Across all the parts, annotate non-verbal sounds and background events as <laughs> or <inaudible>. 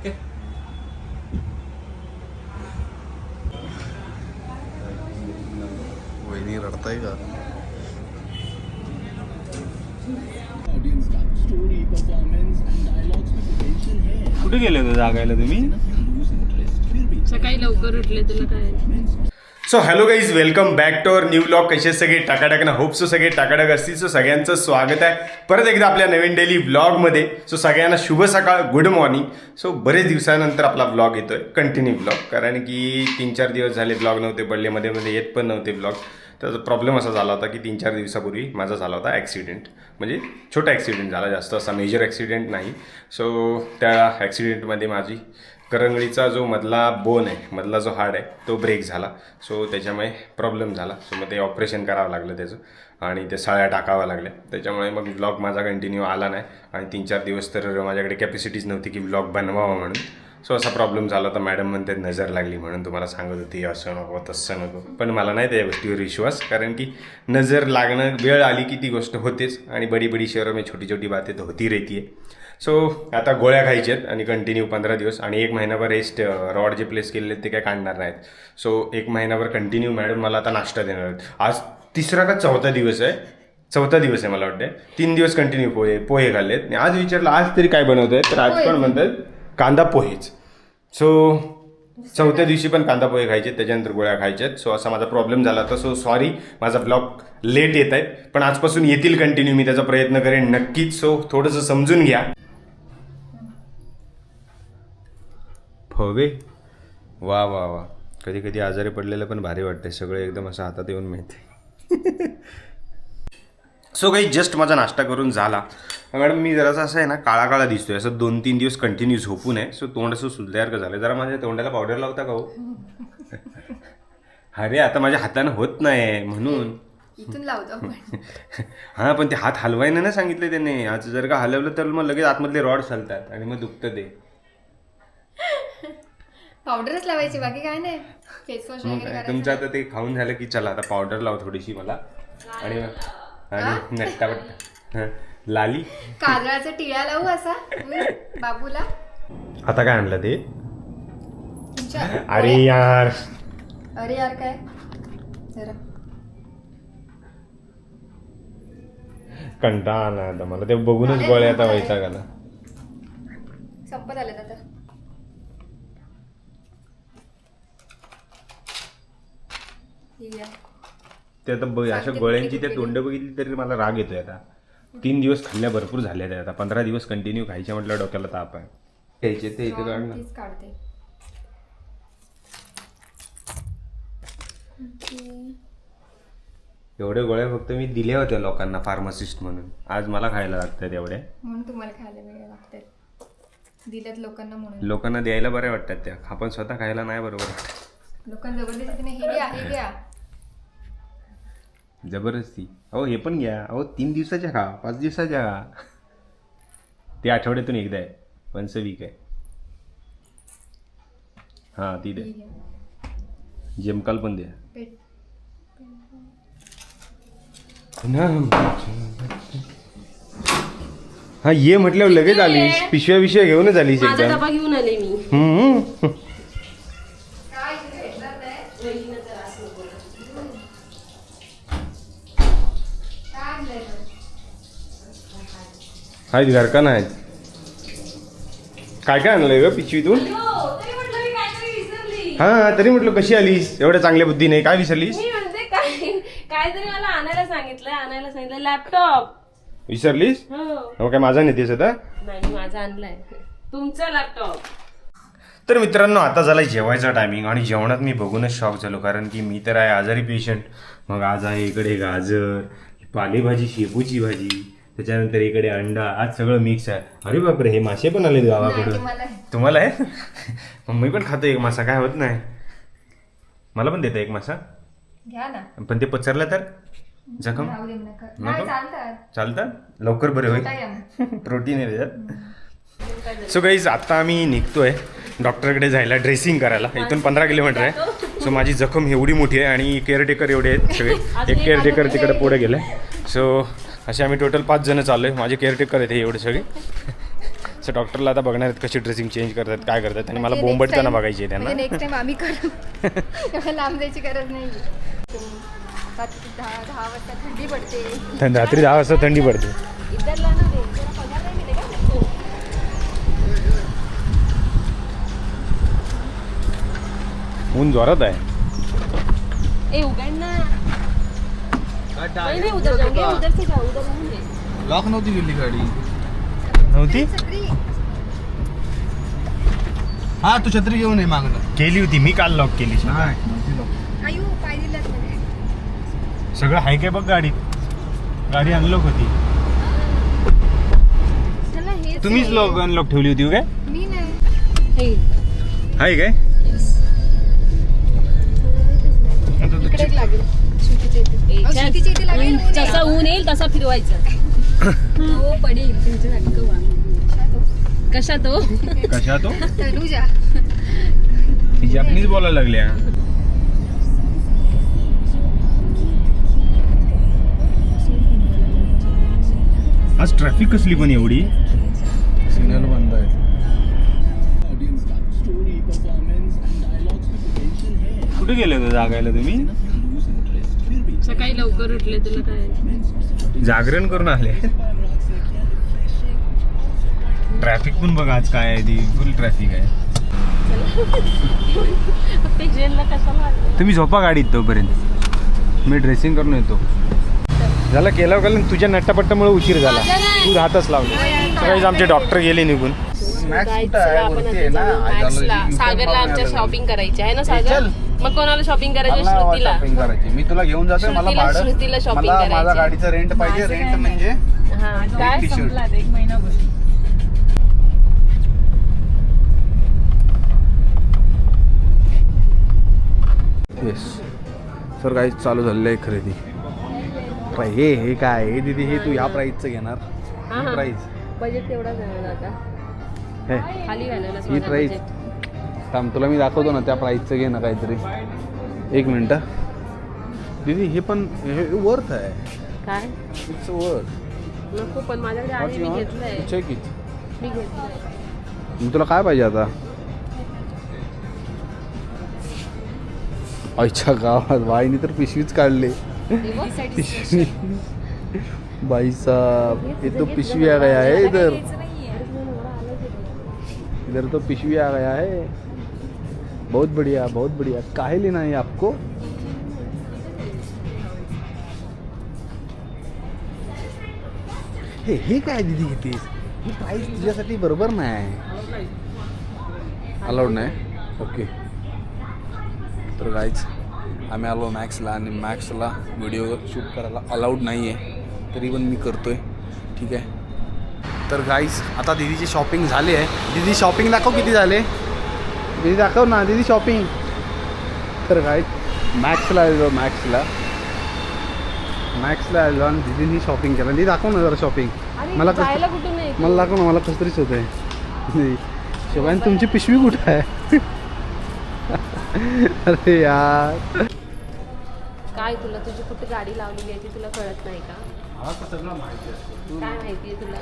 Okay. वहिनी रडताय का? कुठे गेले होते जागायला तुम्ही? सकाळी लवकर उठले तुला काय? So hello guys welcome back to our new blog कसे सगळे टाकाटाक ना? होप सो सगळे टाकाटाक असतील. सो सगळ्यांचं स्वागत आहे. परत एकदा आपल्या नवीन डेली ब्लॉगमध्ये सो सगळ्यांना शुभ सकाळ गुड मॉर्निंग सो बरेच दिवसानंतर आपला ब्लॉग येतोय. कंटिन्यू ब्लॉग कारण की तीन चार दिवस झाले ब्लॉग नव्हते. पडले मध्ये मध्ये येत पण नव्हते ब्लॉग त्याचा प्रॉब्लेम असा झाला होता की तीन चार दिवसापूर्वी माझा झाला होता ॲक्सिडेंट म्हणजे छोटा ॲक्सिडेंट झाला. जास्त असा मेजर ॲक्सिडेंट नाही. सो त्या ॲक्सिडेंटमध्ये माझी करंगळीचा जो मधला बोन आहे मधला जो हाड आहे तो ब्रेक झाला. सो त्याच्यामुळे प्रॉब्लेम झाला. सो मग ते ऑपरेशन करावं लागलं त्याचं. आणि ते साळ्या टाकाव्या लागल्या. त्याच्यामुळे मग ब्लॉग माझा कंटिन्यू आला नाही. आणि तीन चार दिवस तर माझ्याकडे कॅपॅसिटीच नव्हती की ब्लॉग बनवावा म्हणून. सो असा प्रॉब्लेम झाला तर मॅडम म्हणते नजर लागली म्हणून. तुम्हाला सांगत होती असं नको तसं नको. पण मला नाही त्या गोष्टीवर विश्वास. कारण की नजर लागणं वेळ आली की ती गोष्ट होतेच. आणि बडी बडी शहरं मी छोटी छोटी बातें तर होती रहती आहे सो आता गोळ्या खायच्या आहेत आणि कंटिन्यू पंधरा दिवस आणि एक महिनाभर रेस्ट रॉड जे प्लेस केलेले आहेत ते काय काढणार नाहीत. सो एक महिनाभर कंटिन्यू मॅडम मला आता नाश्ता देणार आहेत. आज तिसरा का चौथा दिवस आहे? चौथा दिवस आहे मला वाटतं तीन दिवस कंटिन्यू पोहे पोहे खाल्लेत. आणि आज विचारलं आज तरी काय बनवत आहे तर आज पण म्हणतात? कांदा पोहेच. सो चौथ्या दिवशी पण कांदा पोहे खायचे त्याच्यानंतर गोळ्या खायच्यात सो असा माझा प्रॉब्लेम झाला होता. सो सॉरी माझा ब्लॉग लेट येत आहेत पण आजपासून येतील कंटिन्यू मी त्याचा प्रयत्न करेन नक्कीच. सो थोडंसं समजून घ्या. फवे वा वा वा. कधी कधी आजारी पडलेलं पण भारी वाटते सगळं एकदम असं हातात येऊन मिळते सो काही जस्ट माझा नाश्ता करून झाला. मॅडम मी जरासा असं आहे ना काळा काळा दिसतोय. असं दोन तीन दिवस कंटिन्यू झोपून आहे. सो तोंड असं सुजल्यासारखं झालं जरा माझ्या तोंडाला पावडर लावता का हो? <laughs> अरे आता माझ्या हातानं होत नाही म्हणून. <laughs> हां पण ते हात हलवायला ना सांगितलं त्याने. आज जर का हलवलं तर मग लगेच आतमधले रॉड चालतात आणि मग दुखतं ते. पावडरच लावायची बाकी काय नाही. फेस वॉश मग काय, तुमचं आता ते खाऊन झालं की चला आता पावडर लाव थोडीशी मला. आणि आणि नट्टावट्टा हं. लाली. काजळाचा टिळा लावू असा बाबूला. आता काय आणलं ते? तुमच्या अरे यार. अरे यार काय? जरा. कंटाळा आला आता मला. ते बघूनच गोळ्या आता व्हायचा गाला संपत आलेत आता ठीक आहे. ते आता बघ अशा गोळ्यांची त्या तोंड बघितली तरी मला राग येतोय आता. तीन दिवस खाल्ल्या भरपूर झाल्या त्या आता. पंधरा दिवस कंटिन्यू खायच्या म्हटलं डोक्याला ताप आहे. घ्यायचे ते इथे काढ ना. तीच काढते. एवढ्या गोळ्या फक्त मी दिल्या होत्या लोकांना फार्मासिस्ट म्हणून. आज मला खायला लागतात एवढ्या. म्हणून तुम्हाला खायला वेळ दिल्यात लोकांना म्हणून. लोकांना द्यायला बऱ्या वाटतात त्या. आपण स्वतः खायला नाही बरोबर. लोकांना जबरदस्तीने हे घ्या हे घ्या. जबरदस्ती. अहो हे पण घ्या. अहो तीन दिवसाच्या खा पाच दिवसाच्या खा. ते आठवड्यातून एकदा आहे. वन्स अ वीक आहे हां ती घ्या जेमकाल पण द्या हा ये म्हटल्यावर लगेच आलीस. पिशव्या पिशव्या घेऊनच आलीस माझा डबा घेऊन आले मी. हम्म. काय इथे भेटणार नाही काय आणलंय पण? आहेत घरका नाही? काय काय आणलंय ग पिशवीतून हा तरी म्हटलं कशी आलीस? एवढ्या चांगल्या बुद्धीने काय विसरलीस? काहीतरी मला आणायला सांगितलं आणायला सांगितलं लॅपटॉप विसरलीस? हो. काय माझा नेतेस आता नाही माझा आणलाय. तुमचा लॅपटॉप तर मित्रांनो आता झाला जेवायचा टायमिंग आणि जेवणात मी बघूनच शॉक झालो कारण की मी तर आहे आजारी पेशंट मग आज आहे इकडे गाजर पालेभाजी शेपूची भाजी. त्याच्यानंतर इकडे अंडा आज सगळं मिक्स आहे. अरे बापरे हे मासे पण आले गावाकडून. तुम्हाला आहे. <laughs> मग मी पण खातो एक मासा काय होत नाही. मला पण देता एक मासा. घ्या ना. पण ते पचरलं तर? जखम? राहू दे नका? नाही चालतात. चालतात? लवकर बरे होईल. काय प्रोटीन <laughs> आहे त्याच्यात. सो गाईज आता आम्ही निघतोय डॉक्टरकडे जायला ड्रेसिंग करायला. इथून पंधरा किलोमीटर आहे. सो माझी जखम एवढी मोठी आहे आणि केअरटेकर एवढे आहेत सगळे. <laughs> एक केअरटेकर तिकडे पुढे गेले सो असे आम्ही टोटल पाच जण चाललोय. माझे केअरटेकर आहेत हे एवढे सगळे. <laughs> सो डॉक्टरला आता बघणार आहेत कशी ड्रेसिंग चेंज करतात काय करतात. आणि मला बोंबटताना बघायची आहे त्यांना. नेक्स्ट टाइम आम्ही करू. <laughs> लांब जायची गरज नाही. रात्री दहा वाजता थंडी पडते. रात्री दहा वाजता थंडी. ऊन जोरात आहे. ए उघड ना. नहीं नहीं उधर जाओगे उधर से जाओ उधर लॉक नव्हती गेली गाडी. नव्हती? हा तू छत्री घेऊन ये मागणं केली होती मी काल लॉक केली आयु पाय दिलात मध्ये सगळं आहे काय बघ गाडीत. गाडी अनलॉक होती. चला हे तुम्हीच लॉक अनलॉक ठेवली होती हो काय? मी नाही. हे आहे काय? जसा ऊन येईल तसा फिरवायचं. हो पडेल. तुमच्या कशा तो? कशा तो? तनुजा. जपनीच बोलायला लागल्या आज ट्रॅफिक कसली पण एवढी? सिग्नल बंद आहे. कुठे गेले होते जागायला तुम्ही? सकाळी लवकर उठले तुला काय? जागरण करून आले. ट्रॅफिक पण बघ आज काय आहे ती फुल ट्रॅफिक आहे? तुम्ही झोपा गाडीत तोपर्यंत. मी ड्रेसिंग करून येतो. झालं केलं का तुझ्या नट्टापट्टामुळे उशीर झाला. तू राहतच लावले. सकाळीच आमचे डॉक्टर गेले निघून. सागरला आमच्या शॉपिंग करायची आहे ना सागर? मग कोणाला शॉपिंग करायची? श्रुतीला. शॉपिंग करायची. मी तुला घेऊन जातोय मला श्रुतीला- भाडं श्रुतीला shopping मला माझा करायची. गाडीचं रेंट पाहिजे. रेंट म्हणजे हा काय टी शर्ट येस सर काही चालू झालेलं आहे खरेदी. हे हे काय? हे दिदी हे तू या प्राईजचं घेणार. हा, हा. प्राईज बजेट तेवढा आता. हे. खाली ही प्राईज budget. थांब तुला मी दाखवतो ना त्या प्राईजचं घे ना काहीतरी. एक मिनटं. दीदी हे पण हे वर्थ आहे. काय? इट्स वर्थ नको पण माझ्याकडे आहे मी घेतलंय. चेक इट मी घेतलंय. मग तुला काय पाहिजे आता? आईच्या गावात बाईने तर पिशवीच काढले. पिशवी. भाई साहब ये तो पिशवी आ गया है इधर. इधर तो पिशवी आ गया है बहुत बढ़िया बहुत बढ़िया। काहे लेना है आपको? हे हे काय दिदी घेतीस ही प्राईस तुझ्यासाठी बरोबर नाही अलाउड नाही? ओके तर गाईच आम्ही आलो मॅक्सला आणि मॅक्सला व्हिडिओ शूट करायला अलाउड नाही आहे तरी पण मी करतोय. ठीक आहे? तर गाईज आता दिदीची शॉपिंग झाली आहे. दीदी शॉपिंग दाखव किती झाले? दीदी दाखव ना दीदी शॉपिंग तर गाईज मॅक्सला आलो मॅक्सला मॅक्सला आलो आणि दीदीनी शॉपिंग केलं. दीदी दाखव ना जरा शॉपिंग मला कसं- मला दाखव ना मला कसं तरीच होत आहे. शिवाय तुमची पिशवी कुठं आहे? <laughs> अरे यार. काय तुला? तुझी कुठे गाडी लावलेली आहे ती तुला कळत नाही का? सगळं माहिती असतं काय माहितीये तुला?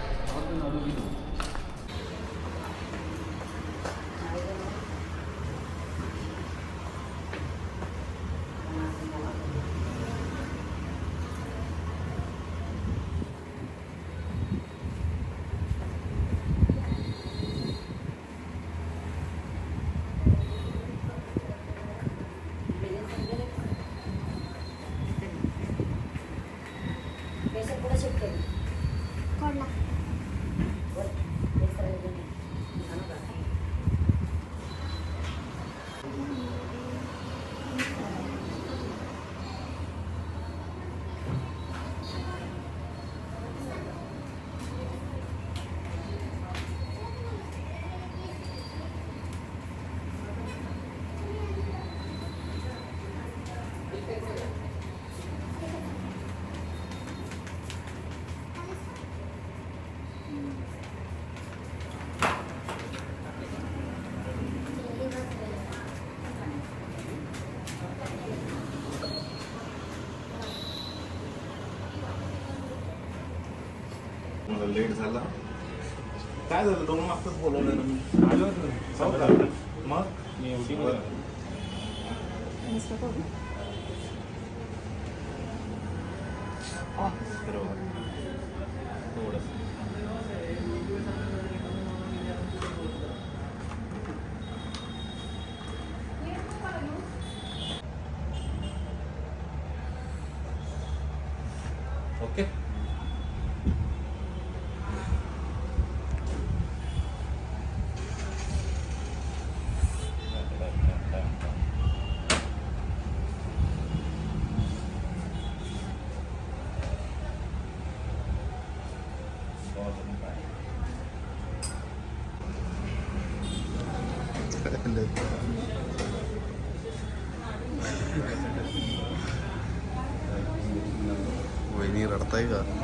मला लेट झाला. काय झालं? दोन मागच बोलवलं ना मी. आलो. हो का? मग? मी एवढी ओके वहिनी रडताय का